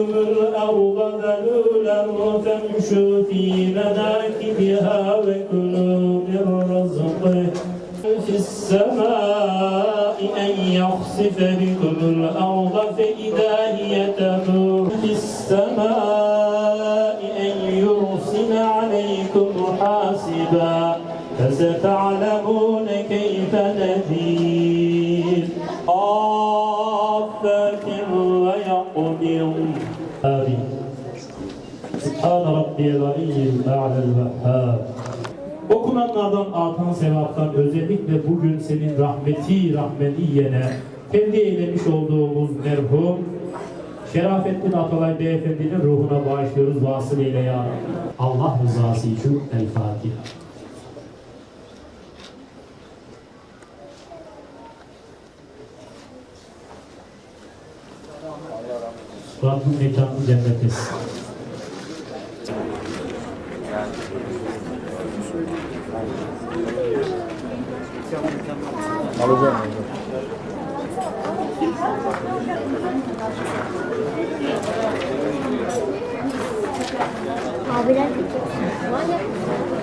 الأرض ذلولا فامشوا في مناكبها وكلوا من رزقه في السماء أن يخسف بكم الأرض فإذا هي تمور في السماء عليكم حاسبا فستعلمون كيف نذير آفات ويقدر آمين سبحان ربي العلي الأعلى الوهاب Okunanlardan artan sevaptan özellikle bugün senin rahmeti rahmetiyene kendi eylemiş olduğumuz merhum Şerafettin Atalay Beyefendi'nin ruhuna bağışlıyoruz vasılıyla ya. Allah rızası için El Fatiha. Rabbim mekanı cennet etsin. Abiler var ya.